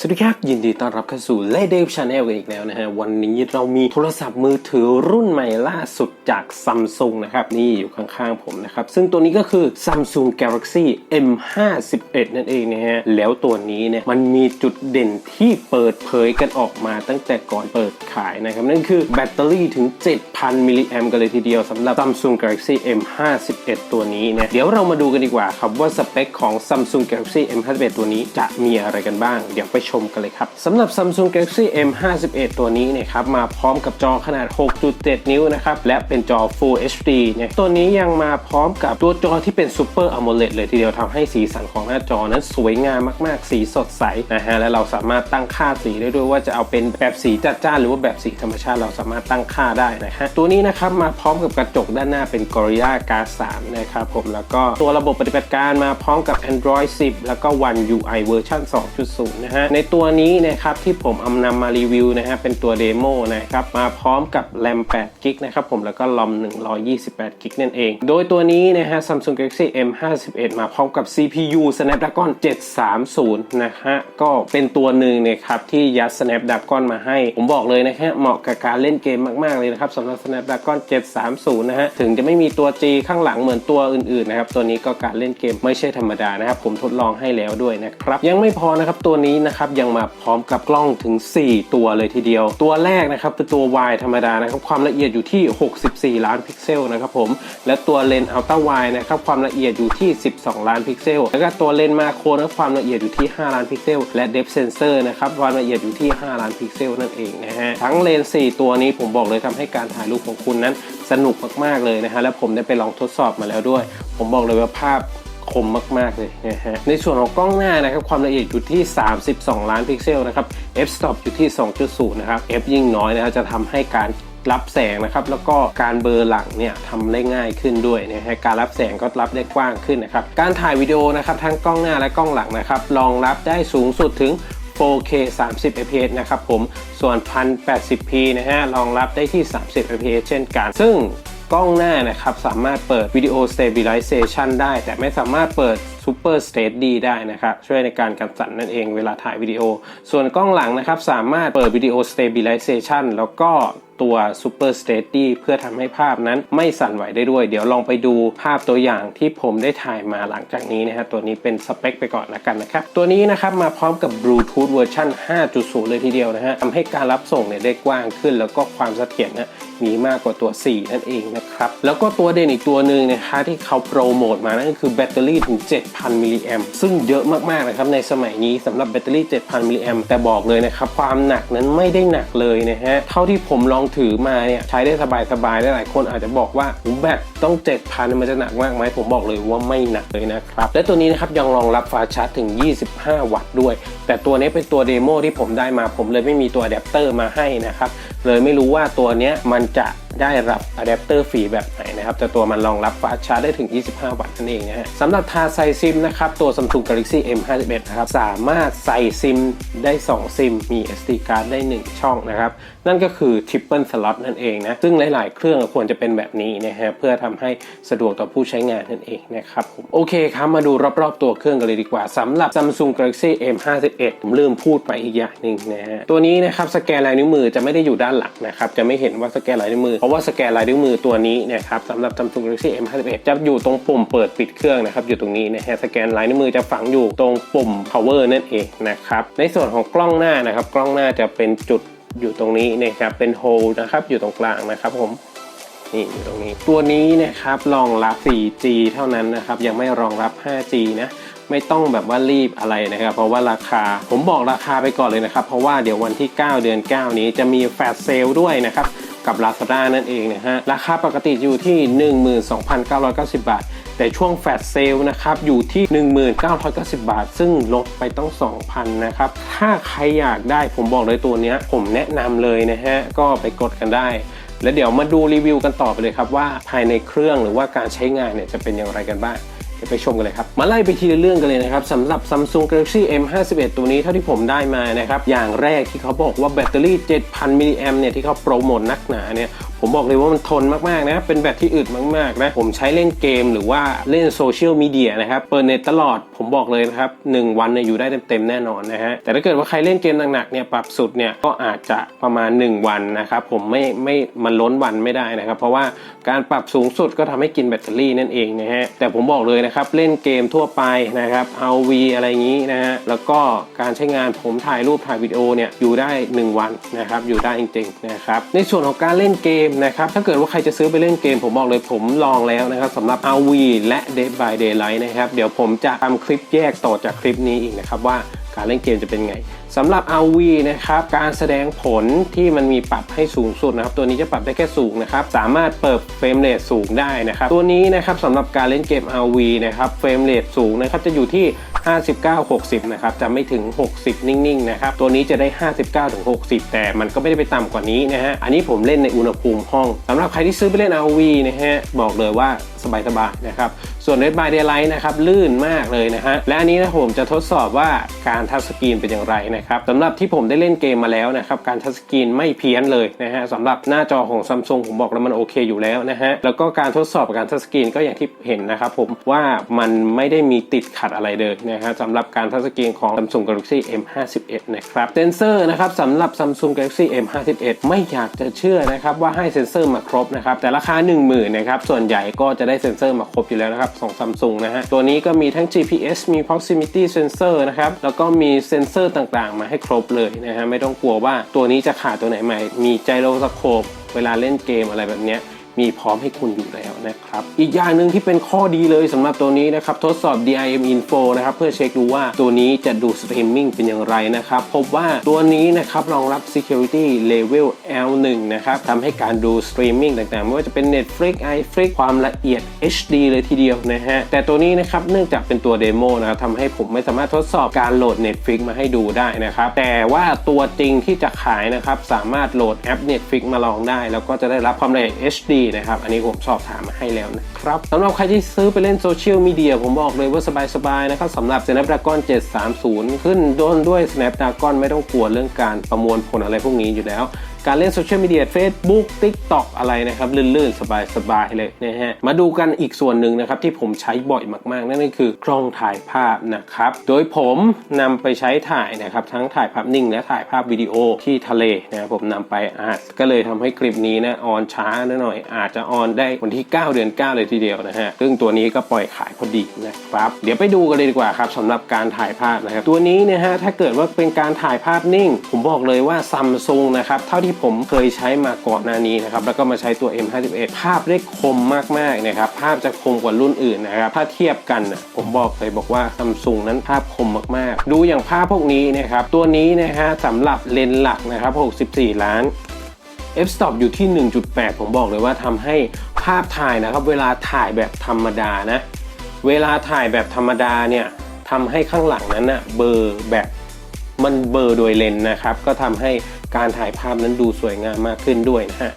สวัสดีครับ ยินดีต้อนรับเข้าสู่ l a d e v Channel กันอีกแล้วนะฮะ วันนี้เรามีโทรศัพท์มือถือรุ่นใหม่ล่าสุดจาก Samsung นะครับ นี่อยู่ข้างๆผมนะครับ ซึ่งตัวนี้ก็คือ Samsung Galaxy M51 นั่นเองนะฮะ แล้วตัวนี้เนี่ยมันมีจุดเด่นที่เปิดเผยกันออกมาตั้งแต่ก่อนเปิดขายนะครับ นั่นคือแบตเตอรี่ถึง 7,000 มิลลิแอมกันเลยทีเดียวสำหรับ Samsung Galaxy M51 ตัวนี้นะเดี๋ยวเรามาดูกันดีกว่าครับว่าสเปคของ Samsung Galaxy M51 ตัวนี้จะมีอะไรกันบ้างเดี๋ยวไปชมกันเลยครับสำหรับ Samsung Galaxy M51 ตัวนี้เนี่ยครับมาพร้อมกับจอขนาด 6.7 นิ้วนะครับและเป็นจอ Full HD เนี่ยตัวนี้ยังมาพร้อมกับตัวจอที่เป็น Super AMOLED เลยทีเดียวทำให้สีสันของหน้าจอนั้นสวยงามมากๆ สีสดใสนะฮะและเราสามารถตั้งค่าสีได้ด้วยว่าจะเอาเป็นแบบสีจัดจ้านหรือว่าแบบสีธรรมชาติเราสามารถตั้งค่าได้นะฮะตัวนี้นะครับมาพร้อมกับกระจกด้านหน้าเป็น Gorilla Glass 3นะครับผมแล้วก็ตัวระบบปฏิบัติการมาพร้อมกับ Android 10 แล้วก็ One UI เวอร์ชัน2.0 นะฮะในในตัวนี้นะครับที่ผมเอานำมารีวิวนะฮะเป็นตัวเดโมนะครับมาพร้อมกับ RAM 8 g b นะครับผมแล้วก็ ROM 128 g b นั่นเอง โดยตัวนี้นะฮะ Samsung Galaxy M51 มาพร้อมกับ CPU Snapdragon 730 นะฮะก็เป็นตัวหนึ่งนะครับที่ยัด Snapdragon มาให้ ผมบอกเลยนะฮะเหมาะกับการเล่นเกมมาก ๆ เลยนะครับสำหรับ Snapdragon 730 นะฮะถึงจะไม่มีตัว G ข้างหลังเหมือนตัวอื่น ๆ นะครับ ตัวนี้ก็การเล่นเกมไม่ใช่ธรรมดานะครับผมทดลองให้แล้วด้วยนะครับยังไม่พอนะครับตัวนี้นะครับยังมาพร้อมกับกล้องถึง 4 ตัวเลยทีเดียว ตัวแรกนะครับเป็นตัว Y ธรรมดานะครับความละเอียดอยู่ที่ 64 ล้านพิกเซลนะครับผมและตัวเลนส์อัลตร้าไวนะครับความละเอียดอยู่ที่ 12 ล้านพิกเซล แล้วก็ตัวเลนส์มาโครนะคความละเอียดอยู่ที่ 5 ล้านพิกเซล และ Depth Sensor นะครับความละเอียดอยู่ที่ 5 ล้านพิกเซลนั่นเองนะฮะทั้งเลนส์4ตัวนี้ผมบอกเลยทำให้การถ่ายรูปของคุณนั้นสนุกมากๆเลยนะฮะและผมได้ไปลองทดสอบมาแล้วด้วย ผมบอกเลยว่าภาพ คมมาก ๆ เลยนะฮะในส่วนของกล้องหน้านะครับความละเอียดอยู่ที่ 32 ล้านพิกเซลนะครับ f stop อยู่ที่ 2.0 นะครับ f ยิ่งน้อยนะครับจะทำให้การรับแสงนะครับแล้วก็การเบลอร์หลังเนี่ยทำได้ง่ายขึ้นด้วยนะฮะการรับแสงก็รับได้กว้างขึ้นนะครับการถ่ายวิดีโอนะครับทั้งกล้องหน้าและกล้องหลังนะครับรองรับได้สูงสุดถึง 4K 30 fps นะครับผมส่วน 1080p นะฮะรองรับได้ที่ 30 fps เช่นกัน ซึ่ง กล้องหน้านะครับสามารถเปิดวิดีโอ stabilization ได้ แต่ไม่สามารถเปิด Super Steady ได้นะครับช่วยในการกันสั่นนั่นเองเวลาถ่ายวิดีโอ ส่วนกล้องหลังนะครับสามารถเปิดวิดีโอ stabilization แล้วก็ตัว Super Steady เพื่อทำให้ภาพนั้นไม่สั่นไหวได้ด้วย เดี๋ยวลองไปดูภาพตัวอย่างที่ผมได้ถ่ายมาหลังจากนี้นะฮะตัวนี้เป็นสเปคไปก่อนละกันนะครับ ตัวนี้นะครับมาพร้อมกับ Bluetooth เวอร์ชัน5.0 เลยทีเดียวนะฮะทำให้การรับส่งเนี่ยได้กว้างขึ้นแล้วก็ความเสถียรนะ มีมากกว่าตัว 4 นั่นเองนะครับ แล้วก็ตัวเด่นอีกตัวหนึ่งนะคะที่เขาโปรโมทมานั่นก็คือแบตเตอรี่ถึง 7,000 มิลลิแอมซึ่งเยอะมากๆนะครับในสมัยนี้สำหรับแบตเตอรี่ 7,000 มิลลิแอมแต่บอกเลยนะครับความหนักนั้นไม่ได้หนักเลยนะฮะเท่าที่ผมลองถือมาเนี่ยใช้ได้สบายๆหลายคนอาจจะบอกว่าแบตต้อง 7,000 มันจะหนักมากไหมผมบอกเลยว่าไม่หนักเลยนะครับและตัวนี้นะครับยังรองรับฟาชาร์จถึง 25 วัตต์ด้วย แต่ตัวนี้เป็นตัวเดโมที่ผมได้มาผมเลยไม่มีตัวอะแดปเตอร์มาให้นะครับ เลยไม่รู้ว่าตัวเนี้ยมันจะได้รับอะแดปเตอร์ฟรีแบบไหน นะครับแต่ตัวมันรองรับฟาชาร์จได้ถึง 25 วัตต์นั่นเองนะฮะสำหรับทาใส่ซิมนะครับตัว Samsung Galaxy M51 นะครับสามารถใส่ซิมได้ 2 ซิมมี SD card ได้ 1 ช่องนะครับนั่นก็คือ Triple Slot นั่นเองนะซึ่งหลาย ๆ เครื่องควรจะเป็นแบบนี้นะฮะเพื่อทำให้สะดวกต่อผู้ใช้งานนั่นเองนะครับผมโอเคครับมาดูรอบ ๆ ตัวเครื่องกันเลยดีกว่าสำหรับ Samsung Galaxy M51 ผมลืมพูดไปอีกอย่างหนึ่งนะฮะตัวนี้นะครับสแกนลายนิ้วมือจะไม่ได้อยู่ด้านหลังนะครับจะไม่เห็นว่าสแกนลายนิ้วมือเพราะว่าสแกนลายนิ้วมือตัวนี้นะครับสำหรับ Samsung Galaxy M51 จะอยู่ตรงปุ่มเปิดปิดเครื่องนะครับ อยู่ตรงนี้นะฮะสแกนลายนิ้วมือจะฝังอยู่ตรงปุ่ม power นั่นเองนะครับ ในส่วนของกล้องหน้านะครับ กล้องหน้าจะเป็นจุดอยู่ตรงนี้นะครับ เป็นโฮลนะครับ อยู่ตรงกลางนะครับผมนี่อยู่ตรงนี้ ตัวนี้นะครับรองรับ 4G เท่านั้นนะครับ ยังไม่รองรับ 5G นะ ไม่ต้องแบบว่ารีบอะไรนะครับ เพราะว่าราคาผมบอกราคาไปก่อนเลยนะครับ เพราะว่าเดี๋ยววันที่ 9 เดือน 9 นี้จะมีแฟลชเซลด้วยนะครับกับ Lazada นั่นเองนะฮะราคาปกติอยู่ที่ 12,990 บาท แต่ช่วงแฟลชเซลนะครับอยู่ที่ 1990 บาท ซึ่งลดไปต้อง 2,000 นะครับ ถ้าใครอยากได้ผมบอกเลยตัวนี้ผมแนะนำเลยนะฮะ ก็ไปกดกันได้ แล้วเดี๋ยวมาดูรีวิวกันต่อไปเลยครับว่าภายในเครื่องหรือว่าการใช้งานเนี่ยจะเป็นอย่างไรกันบ้าง เดี๋ยวไปชมกันเลยครับ มาไล่ไปทีละเรื่องกันเลยนะครับสำหรับ Samsung Galaxy M51 ตัวนี้เท่าที่ผมได้มานะครับ อย่างแรกที่เขาบอกว่าแบตเตอรี่ 7,000 มิลลิแอมเนี่ยที่เขาโปรโมทนักหนาเนี่ยผมบอกเลยว่ามันทนมากๆนะ เป็นแบตที่อึดมากๆนะ ผมใช้เล่นเกมหรือว่าเล่นโซเชียลมีเดียนะครับ เปิดเน็ตตลอด ผมบอกเลยนะครับหนึ่งวันเนี่ยอยู่ได้เต็มๆแน่นอนนะฮะ แต่ถ้าเกิดว่าใครเล่นเกมหนักๆเนี่ย ปรับสุดเนี่ย ก็อาจจะประมาณ 1 วันนะครับ ผมไม่ไม่ มันล้นวันไม่ได้นะครับ เพราะว่าการปรับสูงสุดก็ทำให้กินแบตเตอรี่นั่นเองนะฮะ แต่ผมบอกเลยนะครับ เล่นเกมทั่วไปนะครับเอาวีอะไรอย่างนี้นะฮะ แล้วก็การใช้งานผมถ่ายรูปถ่ายวิดีโอเนี่ยอยู่ได้ 1 วันนะครับ อยู่ได้จริงๆนะครับ ในส่วนของการเล่นเกมนะครับถ้าเกิดว่าใครจะซื้อไปเล่นเกม ผมบอกเลยผมลองแล้วนะครับสำหรับ RV และ Dead by Daylight นะครับเดี๋ยวผมจะทำคลิปแยกต่อจากคลิปนี้อีกนะครับว่าการเล่นเกมจะเป็นไงสำหรับ RV นะครับการแสดงผลที่มันมีปรับให้สูงสุดนะครับตัวนี้จะปรับได้แค่สูงนะครับสามารถเปิดเฟรมเรทสูงได้นะครับตัวนี้นะครับสำหรับการเล่นเกม RV นะครับเฟรมเรทสูงนะครับจะอยู่ที่ 59-60 นะครับ จะไม่ถึง 60 นิ่งๆ นะครับ ตัวนี้จะได้ 59-60 แต่มันก็ไม่ได้ไปต่ำกว่านี้นะฮะ อันนี้ผมเล่นในอุณหภูมิห้องสำหรับใครที่ซื้อไปเล่น RV นะฮะ บอกเลยว่าสบายๆนะครับ ส่วน Red by Daylight นะครับลื่นมากเลยนะฮะ และอันนี้นะผมจะทดสอบว่าการทัชสกรีนเป็นอย่างไรนะครับสำหรับที่ผมได้เล่นเกมมาแล้วนะครับ การทัชสกรีนไม่เพี้ยนเลยนะฮะสำหรับหน้าจอของซัมซุงผมบอกแล้วมันโอเคอยู่แล้วนะฮะ แล้วก็การทดสอบการทัชสกรีนก็อย่างที่เห็นนะครับผมว่ามันไม่ได้มีติดขัดอะไรเลยนะฮะสำหรับการทัชสกรีนของ Samsung Galaxy M51 นะครับเซนเซอร์นะครับสำหรับ Samsung Galaxy M51 ไม่อยากจะเชื่อนะครับว่าให้เซนเซอร์มาครบนะครับแต่ราคา 10,000 นะครับส่วนใหญ่ก็จะได้เซ็นเซอร์มาครบอยู่แล้วนะครับของซัมซุงนะฮะตัวนี้ก็มีทั้ง GPS มี proximity sensor นะครับแล้วก็มีเซ็นเซอร์ต่างๆ มาให้ครบเลยนะฮะไม่ต้องกลัวว่าตัวนี้จะขาดตัวไหนใหม่มีไจโรสโคปเวลาเล่นเกมอะไรแบบเนี้ย มีพร้อมให้คุณอยู่แล้วนะครับ อีกอย่างหนึ่งที่เป็นข้อดีเลยสำหรับตัวนี้นะครับ ทดสอบ DIM Info นะครับ เพื่อเช็คดูว่าตัวนี้จะดูสตรีมมิ่งเป็นอย่างไรนะครับ พบว่าตัวนี้นะครับรองรับ Security Level L1 นะครับทำให้การดูสตรีมมิ่งต่างๆ ไม่ว่าจะเป็น Netflix iFlix ความละเอียด HD เลยทีเดียวนะฮะ แต่ตัวนี้นะครับเนื่องจากเป็นตัวเดโมนะครับทำให้ผมไม่สามารถทดสอบการโหลด Netflix มาให้ดูได้นะครับ แต่ว่าตัวจริงที่จะขายนะครับสามารถโหลดแอป Netflix มาลองได้ แล้วก็จะได้รับความละเอียด HD นะครับ อันนี้ผมสอบถามมาให้แล้วนะครับสำหรับใครที่ซื้อไปเล่นโซเชียลมีเดียผมบอกเลยว่าสบายๆนะครับสำหรับ Snapdragon 730 ขึ้นด้นด้วย Snapdragon ไม่ต้องกลัวเรื่องการประมวลผลอะไรพวกนี้อยู่แล้ว การเล่นโซเชียลมีเดีย Facebook TikTok อะไรนะครับลื่นๆ สบายๆเลยนะฮะมาดูกันอีกส่วนหนึ่งนะครับที่ผมใช้บ่อยมากๆ นั่นก็คือกล้องถ่ายภาพนะครับโดยผมนำไปใช้ถ่ายนะครับทั้งถ่ายภาพนิ่ง และถ่ายภาพวิดีโอที่ทะเลนะผมนำไปอาจก็เลยทำให้คลิปนี้นะออนช้าหน่อย อาจจะออนได้วันที่ 9 เดือน 9 เลยทีเดียวนะฮะซึ่งตัวนี้ก็ปล่อยขายพอดีนะครับเดี๋ยวไปดูกันเลยดีกว่าครับสำหรับการถ่ายภาพนะครับตัวนี้นะฮะถ้าเกิดว่าเป็นการถ่ายภาพนิ่ง ผมบอกเลยว่าซัมซุงนะครับเท่าที่ที่ผมเคยใช้มาก่อนหน้านี้นะครับแล้วก็มาใช้ตัว M51 ภาพได้คมมากๆนะครับภาพจะคมกว่ารุ่นอื่นนะครับถ้าเทียบกันผมบอกเลยบอกว่าซัมซุงนั้นภาพคมมากๆ ดูอย่างภาพพวกนี้นะครับตัวนี้นะฮะสำหรับเลนส์หลักนะครับ64 ล้าน f stop อยู่ที่ 1.8 ผมบอกเลยว่าทำให้ภาพถ่ายนะครับ เวลาถ่ายแบบธรรมดานะ เวลาถ่ายแบบธรรมดาเนี่ยทำให้ข้างหลังนั้นนะเบอร์แบบมันเบอร์โดยเลนนะครับ ก็ทำให้ การถ่ายภาพนั้นดูสวยงามมากขึ้นด้วยนะฮะ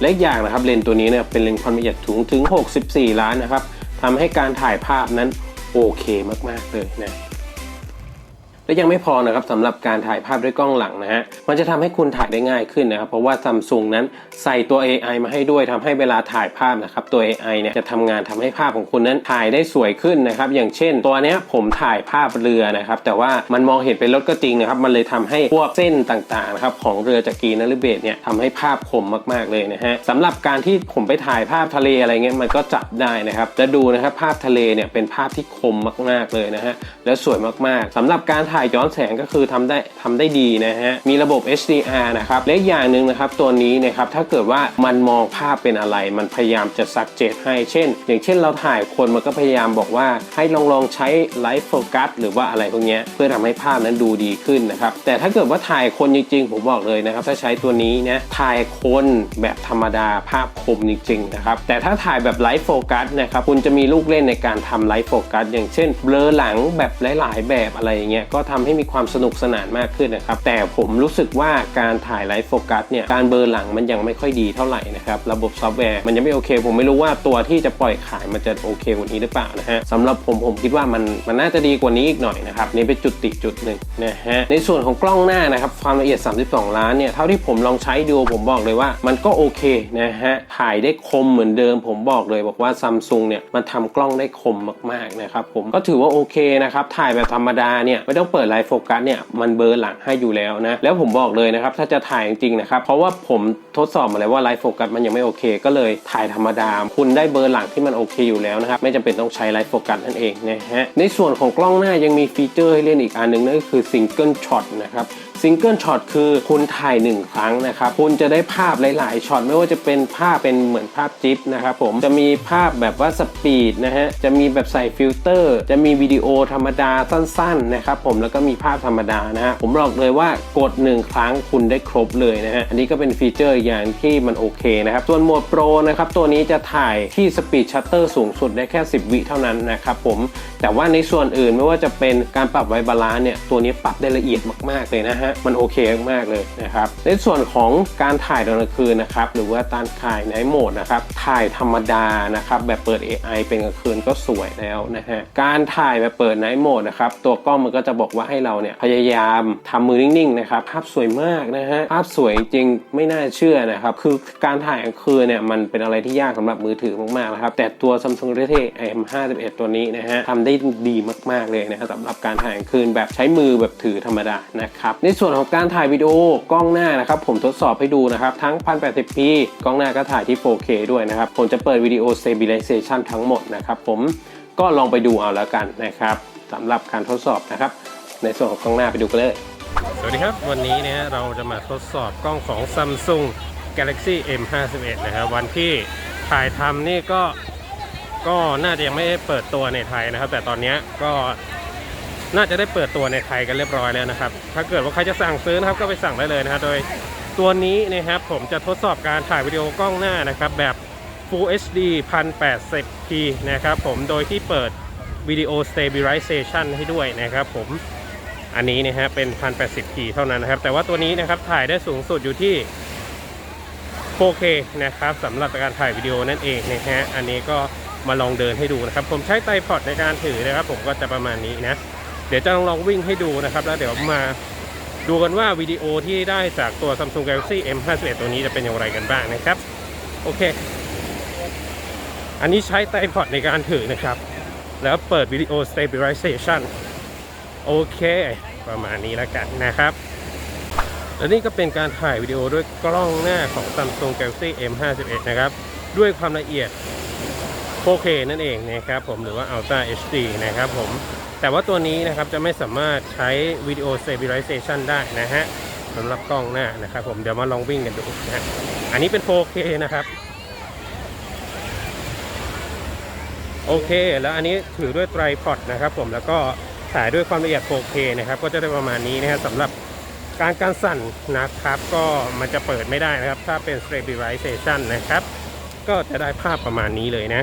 และอีกอย่างนะครับเลนส์ตัวนี้เนี่ยเป็นเลนส์ความละเอียดถึงถึง 64 ล้านนะครับทำให้การถ่ายภาพนั้นโอเคมากๆเลยนะ และยังไม่พอนะครับสำหรับการถ่ายภาพด้วยกล้องหลังนะฮะมันจะทำให้คุณถ่ายได้ง่ายขึ้นนะครับเพราะว่าซัมซุงนั้นใส่ตัว AI มาให้ด้วยทำให้เวลาถ่ายภาพนะครับตัว AI เนี่ยจะทำงานทำให้ภาพของคุณนั้นถ่ายได้สวยขึ้นนะครับอย่างเช่น ตัวเนี้ยผมถ่ายภาพเรือนะครับแต่ว่ามันมองเห็นเป็นรถก็จริงนะครับมันเลยทำให้พวกเส้นต่างๆนะครับของเรือจากกีนาริเบตเนี่ยทำให้ภาพคมมากๆเลยนะฮะสำหรับการที่ผมไปถ่ายภาพทะเลอะไรเงี้ยมันก็จับได้นะครับจะดูนะครับภาพทะเลเนี่ยเป็นภาพที่คมมากๆเลยนะฮะและสวยมากๆสำหรับการถ่าย่ายย้อนแสงก็คือทำได้ทำได้ดีนะฮะ มีระบบ HDR นะครับและอีกอย่างหนึ่งนะครับตัวนี้นะครับถ้าเกิดว่ามันมองภาพเป็นอะไร มันพยายามจะซักเจตให้เช่น อย่างเช่นเราถ่ายคนมันก็พยายามบอกว่าให้ลองลองใช้ไลท์โฟกัสหรือว่าอะไรพวกเนี้ยเพื่อทำให้ภาพนั้นดูดีขึ้นนะครับแต่ถ้าเกิดว่าถ่ายคนจริงๆ ผมบอกเลยนะครับ ถ้าใช้ตัวนี้นะถ่ายคนแบบธรรมดาภาพคมจริงๆนะครับแต่ถ้าถ่ายแบบไลท์โฟกัสนะครับคุณจะมีลูกเล่นในการทำไลท์โฟกัสอย่างเช่นเบลอหลังแบบหลาย ๆ แบบอะไรอย่างเงี้ยก็ทำให้มีความสนุกสนานมากขึ้นนะครับแต่ผมรู้สึกว่าการถ่ายไลฟ์โฟกัสเนี่ยการเบลอร์หลังมันยังไม่ค่อยดีเท่าไหร่นะครับระบบซอฟต์แวร์มันยังไม่โอเค ผมไม่รู้ว่าตัวที่จะปล่อยขายมันจะโอเคกว่านี้หรือเปล่านะฮะสำหรับผมผมคิดว่ามันมันน่าจะดีกว่านี้อีกหน่อยนะครับนี่เป็นจุดติจุดหนึ่งนะฮะในส่วนของกล้องหน้านะครับความละเอียด 32 ล้านเนี่ยเท่าที่ผมลองใช้ดูผมบอกเลยว่ามันก็โอเคนะฮะถ่ายได้คมเหมือนเดิม ผมบอกเลยบอกว่าซัมซุงเนี่ยมันทำกล้องได้คมมากๆนะครับผมก็ถือว่าโอเคนะครับถ่ายแบบธรรมดาเนี่ยไม่ต้องเปิดไลฟ์โฟกัสเนี่ยมันเบอร์หลังให้อยู่แล้วนะแล้วผมบอกเลยนะครับถ้าจะถ่ายจริงๆนะครับเพราะว่าผมทดสอบมาแล้วว่าไลฟ์โฟกัสมันยังไม่โอเค ก็เลยถ่ายธรรมดา คุณได้เบอร์หลังที่มันโอเคอยู่แล้วนะครับไม่จำเป็นต้องใช้ไลฟ์โฟกัสนั่นเองนะฮะในส่วนของกล้องหน้ายังมีฟีเจอร์ให้เล่นอีกอันหนึ่งนั่นก็คือซิงเกิลช็อตนะครับ ซิงเกิลช็อตคือคุณถ่ายหนึ่งครั้งนะครับ คุณจะได้ภาพหลาย ๆช็อตไม่ว่าจะเป็นภาพเป็นเหมือนภาพจิ๊บนะครับผมจะมีภาพแบบว่าสปีดนะฮะจะมีแบบใส่ฟิลเตอร์ จะมีวิดีโอธรรมดาสั้น ๆ นะครับผมแล้วก็มีภาพธรรมดานะฮะผมบอกเลยว่ากดหนึ่งครั้งคุณได้ครบเลยนะฮะอันนี้ก็เป็นฟีเจอร์อย่างที่มันโอเคนะครับ ส่วนโหมดโปรนะครับตัวนี้จะถ่ายที่สปีดชัตเตอร์สูงสุดได้แค่ 10 วิเท่านั้นนะครับผมแต่ว่าในส่วนอื่นไม่ว่าจะเป็นการปรับไวบาลานซ์เนี่ยตัวนี้ปรับได้ละเอียดมากๆเลยนะฮะมันโอเคมากเลยนะครับในส่วนของการถ่ายตอนกลางคืนนะครับหรือว่าการถ่ายในโหมดนะครับถ่ายธรรมดานะครับแบบเปิด AI เป็นกลางคืนก็สวยแล้วนะฮะการถ่ายแบบเปิดไนท์โหมดนะครับตัวกล้องมันก็จะบอกว่าให้เราเนี่ยพยายามทำมือนิ่งๆนะครับภาพสวยมากนะฮะภาพสวยจริงไม่น่าเชื่อนะครับคือการถ่ายกลางคืนเนี่ยมันเป็นอะไรที่ยากสำหรับมือถือมากๆนะครับแต่ตัว Samsung Galaxy M51 ตัวนี้นะฮะทำได้ดีมากๆเลยนะครับสำหรับการถ่ายกลางคืนแบบใช้มือแบบถือธรรมดานะครับในส่วนของการถ่ายวิดีโอกล้องหน้านะครับผมทดสอบให้ดูนะครับทั้ง 1080p กล้องหน้าก็ถ่ายที่ 4K ด้วยนะครับ ผมจะเปิดวิดีโอ stabilization ทั้งหมดนะครับผมก็ลองไปดูเอาแล้วกันนะครับสำหรับการทดสอบนะครับ ในส่วนของกล้องหน้าไปดูกันเลย สวัสดีครับ วันนี้นะฮะเราจะมาทดสอบกล้องของ Samsung Galaxy M51 นะครับวันที่ถ่ายทำนี่ก็ก็น่าจะยังไม่ได้เปิดตัวในไทยนะครับ แต่ตอนนี้ก็ น่าจะได้เปิดตัวในไทยกันเรียบร้อยแล้วนะครับ ถ้าเกิดว่าใครจะสั่งซื้อนะครับก็ไปสั่งได้เลยนะครับโดยตัวนี้นะครับผมจะทดสอบการถ่ายวิดีโอกล้องหน้านะครับแบบ Full HD 1080p นะครับผมโดยที่เปิดวิดีโอ stabilization ให้ด้วยนะครับผมอันนี้นะฮะเป็น 1080p เท่านั้นนะครับ แต่ว่าตัวนี้นะครับถ่ายได้สูงสุดอยู่ที่ 4K นะครับสำหรับการถ่ายวิดีโอนั่นเองนะฮะอันนี้ก็มาลองเดินให้ดูนะครับ ผมใช้ไตรพอดในการถือนะครับ ผมก็จะประมาณนี้นะ เดี๋ยวจะลองวิ่งให้ดูนะครับ แล้วเดี๋ยวมาดูกันว่าวิดีโอที่ได้จากตัว Samsung Galaxy M51 ตัวนี้จะเป็นอย่างไรกันบ้างนะครับ โอเค อันนี้ใช้ไตรพอดในการถือนะครับ แล้วเปิดวิดีโอ stabilization โอเค ประมาณนี้แล้วกันนะครับ และนี่ก็เป็นการถ่ายวิดีโอด้วยกล้องหน้าของ Samsung Galaxy M51 นะครับ ด้วยความละเอียด 4K นั่นเองนะครับผมหรือว่า Ultra HD นะครับผม แต่ว่าตัวนี้นะครับจะไม่สามารถใช้วิดีโอ stabilization ได้นะฮะสำหรับกล้องหน้านะครับผมเดี๋ยวมาลองวิ่งกันดูนะฮะอันนี้เป็น 4K นะครับ โอเค แล้วอันนี้ถือด้วยไตรพอดนะครับผมแล้วก็ถ่ายด้วยความละเอียด 4K นะครับก็จะได้ประมาณนี้นะครับสำหรับการการสั่นนะครับก็มันจะเปิดไม่ได้นะครับ ถ้าเป็น stabilization นะครับ ก็จะได้ภาพประมาณนี้เลยนะ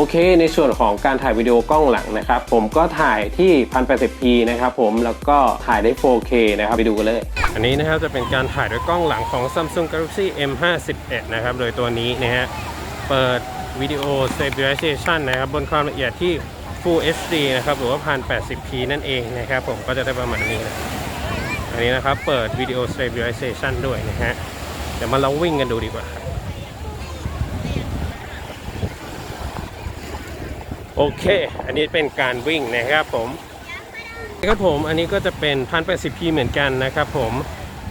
โอเค ในส่วนของการถ่ายวิดีโอกล้องหลังนะครับ ผมก็ถ่ายที่ 1080p นะครับผมแล้วก็ถ่ายได้ 4K นะครับไปดูกันเลย อันนี้นะครับจะเป็นการถ่ายด้วยกล้องหลังของ Samsung Galaxy M51 นะครับ โดยตัวนี้นะฮะเปิดวิดีโอ stabilization นะครับบนความละเอียดที่ Full HD นะครับหรือว่า 1080p นั่นเองนะครับ ผมก็จะได้ประมาณนี้นะอันนี้นะครับเปิดวิดีโอ stabilization ด้วยนะฮะเดี๋ยวมาลองวิ่งกันดูดีกว่าครับ โอเค อันนี้เป็นการวิ่งนะครับผมครับผม อันนี้ก็จะเป็น 1080p เหมือนกันนะครับผม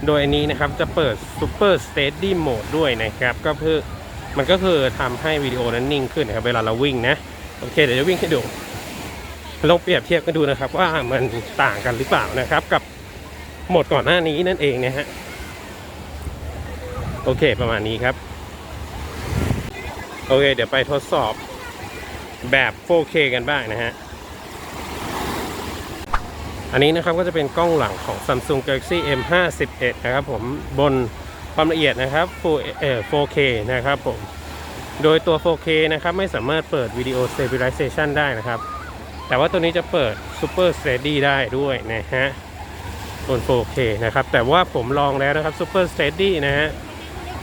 โดยอันนี้นะครับจะเปิด Super Steady Mode ด้วยนะครับ ก็เพื่อมันก็คือทำให้วิดีโอนั้นนิ่งขึ้นนะครับ เวลาเราวิ่งนะ โอเค เดี๋ยวจะวิ่งให้ดูลองเปรียบเทียบกันดูนะครับ ว่ามันต่างกันหรือเปล่านะครับ กับโหมดก่อนหน้านี้นั่นเองนะฮะ โอเค ประมาณนี้ครับ โอเค เดี๋ยวไปทดสอบ แบบ 4K กันบ้างนะฮะ อันนี้นะครับก็จะเป็นกล้องหลังของ Samsung Galaxy M51 นะครับผมบนความละเอียดนะครับ 4K นะครับผม โดยตัว 4K นะครับไม่สามารถเปิดวิดีโอ stabilization ได้นะครับ แต่ว่าตัวนี้จะเปิด Super Steady ได้ด้วยนะฮะบน 4K นะครับ แต่ว่าผมลองแล้วนะครับ Super Steady นะฮะ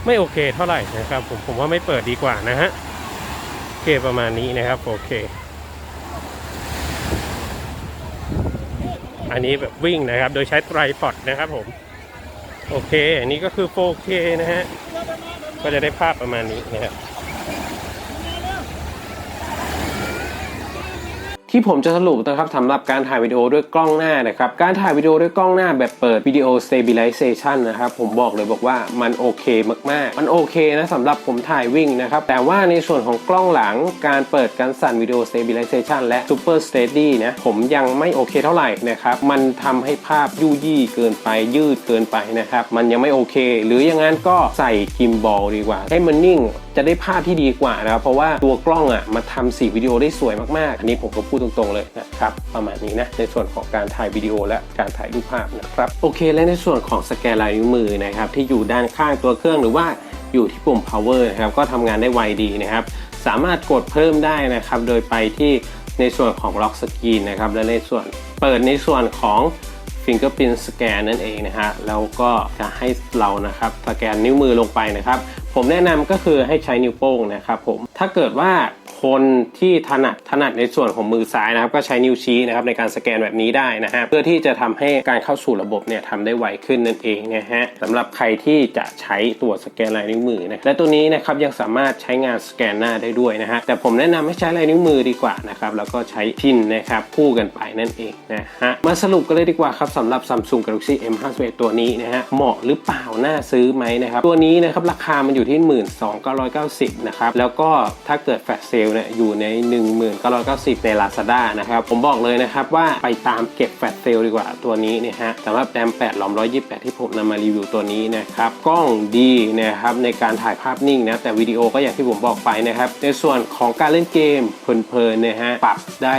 ไม่โอเคเท่าไหร่นะครับ ผมผมว่าไม่เปิดดีกว่านะฮะ เคประมาณนี้นะครับ โอเค อันนี้แบบวิ่งนะครับ โดยใช้ไตรปอดนะครับผม โอเค อันนี้ก็คือ 4K นะฮะ ก็จะได้ภาพประมาณนี้นะครับ ที่ผมจะสรุปนะครับสำหรับการถ่ายวิดีโอด้วยกล้องหน้านะครับ การถ่ายวิดีโอด้วยกล้องหน้าแบบเปิดวิดีโอ stabilization นะครับ ผมบอกเลยบอกว่ามันโอเคมากๆ มันโอเคนะสำหรับผมถ่ายวิ่งนะครับ แต่ว่าในส่วนของกล้องหลังการเปิดการสั่นวิดีโอ stabilization และ super steady นะผมยังไม่โอเคเท่าไหร่นะครับ มันทำให้ภาพยุ่ยี่เกินไปยืดเกินไปนะครับ มันยังไม่โอเค หรืออย่างนั้นก็ใส่กิมบอลดีกว่า ให้มันนิ่ง จะได้ภาพที่ดีกว่านะครับเพราะว่าตัวกล้องอะมาทำสีวิดีโอได้สวยมากๆ อันนี้ผมก็พูดตรงๆเลยนะครับประมาณนี้นะในส่วนของการถ่ายวิดีโอและการถ่ายรูปภาพนะครับโอเค และในส่วนของสแกนลายนิ้วมือนะครับที่อยู่ด้านข้างตัวเครื่องหรือว่าอยู่ที่ปุ่ม power นะครับก็ทำงานได้ไวดีนะครับสามารถกดเพิ่มได้นะครับโดยไปที่ในส่วนของ lock screen นะครับและในส่วนเปิดในส่วนของ fingerprint scan นั่นเองนะฮะแล้วก็จะให้เรานะครับสแกนนิ้วมือลงไปนะครับ ผมแนะนำก็คือให้ใช้นิ้วโป้งนะครับผมถ้าเกิดว่า คนที่ถนัดถนัดในส่วนของมือซ้ายนะครับ ก็ใช้นิ้วชี้นะครับในการสแกนแบบนี้ได้นะฮะเพื่อที่จะทำให้การเข้าสู่ระบบเนี่ยทำได้ไวขึ้นนั่นเองนะฮะสำหรับใครที่จะใช้ตัวสแกนลายนิ้วมือนะและตัวนี้นะครับยังสามารถใช้งานสแกนหน้าได้ด้วยนะฮะแต่ผมแนะนำให้ใช้ลายนิ้วมือดีกว่านะครับแล้วก็ใช้พินนะครับคู่กันไปนั่นเองนะฮะมาสรุปกันเลยดีกว่าครับสำหรับ Samsung Galaxy M51 ตัวนี้นะฮะเหมาะหรือเปล่าน่าซื้อไหมนะครับตัวนี้นะครับราคามันอยู่ที่ 12,990นะครับแล้วก็ถ้าเกิดแฟลชเซลเนี่ยอยู่ใน 1990 ใน Lazada นะครับ ผมบอกเลยนะครับว่าไปตามเก็บแฟลชเซลดีกว่าตัวนี้นะฮะสำหรับแรม8 128 ที่ผมนำมารีวิวตัวนี้นะครับ กล้องดีนะครับในการถ่ายภาพนิ่งนะ แต่วิดีโอก็อย่างที่ผมบอกไปนะครับ ในส่วนของการเล่นเกมเพลินๆนะฮะปรับได้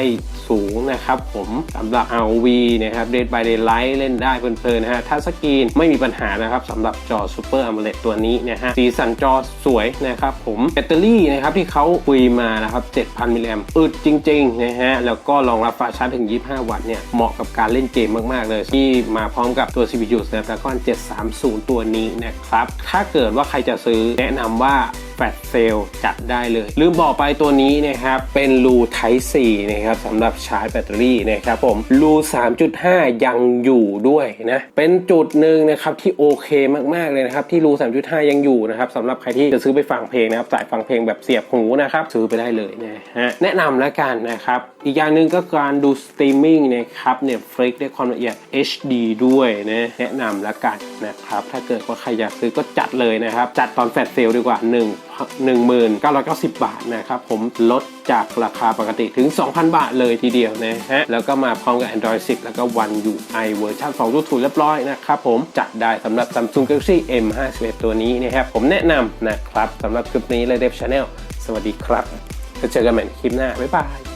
สูงนะครับผมสำหรับ RV นะครับ Dead by Daylight เล่นได้เพลินๆนะฮะทัชสกรีนไม่มีปัญหานะครับสำหรับจอ Super AMOLED ตัวนี้นะฮะสีสันจอสวยนะครับผมแบตเตอรี่นะครับที่เขาคุยมานะครับ 7,000 มิลลิแอมป์อึดจริงๆนะฮะแล้วก็รองรับฟาชาร์จถึง 25 วัตต์เนี่ยเหมาะกับการเล่นเกมมากๆ เลย ที่มาพร้อมกับตัว CPU Snapdragon 730 ตัวนี้นะครับถ้าเกิดว่าใครจะซื้อแนะนำว่า แฟลชเซลจัดได้เลย ลืมบอกไปตัวนี้นะครับเป็นรู Type C นะครับสำหรับชาร์จแบตเตอรี่นะครับผมรู 3.5 ยังอยู่ด้วยนะเป็นจุดหนึ่งนะครับที่โอเคมากๆเลยนะครับที่รู 3.5 ยังอยู่นะครับสำหรับใครที่จะซื้อไปฟังเพลงนะครับสายฟังเพลงแบบเสียบหูนะครับซื้อไปได้เลยนะฮะแนะนำแล้วกันนะครับอีกอย่างหนึ่งก็การดูสตรีมมิ่งนะครับ Netflix ได้ความละเอียด HD ด้วยนะแนะนำแล้วกันนะครับถ้าเกิดว่าใครอยากซื้อก็จัดเลยนะครับจัดตอนแฟลชเซลดีกว่า 1 1990 บาทนะครับผมลดจากราคาปกติถึง 2,000 บาทเลยทีเดียวนะฮะแล้วก็มาพร้อมกับ Android 10 แล้วก็ One UI เวอร์ชัน2.0 เรียบร้อยนะครับผมจัดได้สำหรับ Samsung Galaxy M51 ตัวนี้นะครับผมแนะนำนะครับสำหรับคลิปนี้เลยเดฟชาแนลสวัสดีครับจะเจอกันใหม่คลิปหน้า บ๊ายบาย